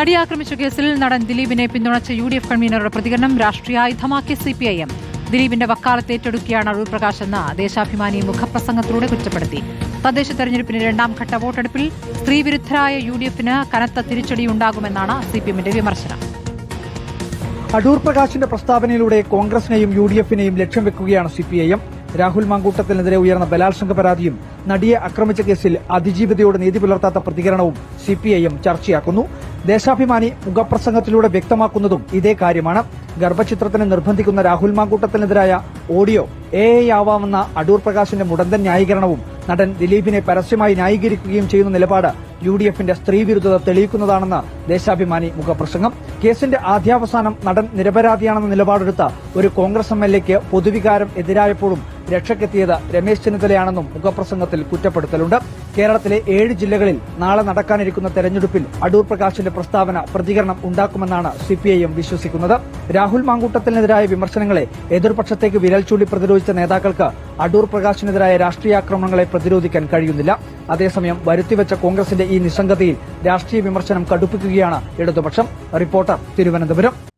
നടിയെ ആക്രമിച്ച കേസിൽ നടൻ ദിലീപിനെ പിന്തുണച്ച യു ഡി എഫ് കൺവീനറുടെ പ്രതികരണം രാഷ്ട്രീയായുധമാക്കിയ സി പി ഐ എം ദിലീപിന്റെ വക്കാലത്ത് ഏറ്റെടുക്കുകയാണ് അടൂർ പ്രകാശ് എന്ന ദേശാഭിമാനി മുഖപ്രസംഗത്തിലൂടെ കുറ്റപ്പെടുത്തി. തദ്ദേശ തെരഞ്ഞെടുപ്പിന് രണ്ടാം ഘട്ട വോട്ടെടുപ്പിൽ സ്ത്രീവിരുദ്ധരായ യു ഡി എഫിന് കനത്ത തിരിച്ചടിയുണ്ടാകുമെന്നാണ് സി പി എമ്മിന്റെ വിമർശനം. അടൂർ പ്രകാശിന്റെ പ്രസ്താവനയിലൂടെ കോൺഗ്രസിനെയും യു ഡി എഫിനെയും ലക്ഷ്യം വെക്കുകയാണ് C P I M Rahul മാങ്കൂട്ടത്തിനെതിരെ ഉയർന്ന ബലാത്സംഗ പരാതിയും നടിയെ ആക്രമിച്ച കേസിൽ അതിജീവിതയോട് നീതി പുലർത്താത്ത പ്രതികരണവും സി പി ഐ എം ചർച്ചയാക്കുന്നു. ദേശാഭിമാനി മുഖപ്രസംഗത്തിലൂടെ വ്യക്തമാക്കുന്നതും ഇതേ കാര്യമാണ്. ഗർഭചിത്രത്തിന് നിർബന്ധിക്കുന്ന രാഹുൽ മാങ്കൂട്ടത്തിനെതിരായ ഓഡിയോ എ ഐ ആവാമെന്ന അടൂർ പ്രകാശിന്റെ മുടന്തൻ ന്യായീകരണവും നടൻ ദിലീപിനെ പരസ്യമായി ന്യായീകരിക്കുകയും ചെയ്യുന്ന നിലപാട് യു ഡി എഫിന്റെ സ്ത്രീവിരുദ്ധത തെളിയിക്കുന്നതാണെന്ന് ദേശാഭിമാനി മുഖപ്രസംഗം. കേസിന്റെ ആദ്യാവസാനം നടൻ നിരപരാധിയാണെന്ന നിലപാടെടുത്ത ഒരു കോൺഗ്രസ് എം എൽ എക്ക് പൊതുവികാരം എതിരായപ്പോഴും രക്ഷയ്ക്കെത്തിയത് രമേശ് ചെന്നിത്തലയാണെന്നും മുഖപ്രസംഗത്തിൽ കുറ്റപ്പെടുത്തലുണ്ട്. കേരളത്തിലെ ഏഴ് ജില്ലകളിൽ നാളെ നടക്കാനിരിക്കുന്ന തെരഞ്ഞെടുപ്പിൽ അടൂർ പ്രകാശിന്റെ പ്രസ്താവന പ്രതികരണം ഉണ്ടാക്കുമെന്നാണ് സിപിഐഎം വിശ്വസിക്കുന്നത്. രാഹുൽ മാങ്കൂട്ടത്തിനെതിരായ വിമർശനങ്ങളെ എതിർപക്ഷത്തേക്ക് വിരൽ ചൂണ്ടി പ്രതിരോധിച്ച നേതാക്കൾക്ക് അടൂർ പ്രകാശിനെതിരായ രാഷ്ട്രീയാക്രമണങ്ങളെ പ്രതിരോധിക്കാൻ കഴിയുന്നില്ല. അതേസമയം വരുത്തിവെച്ച കോൺഗ്രസിന്റെ ഈ നിസ്സംഗതയിൽ രാഷ്ട്രീയ വിമർശനം കടുപ്പിക്കുകയാണ് ഇടതുപക്ഷം. റിപ്പോർട്ടർ തിരുവനന്തപുരം.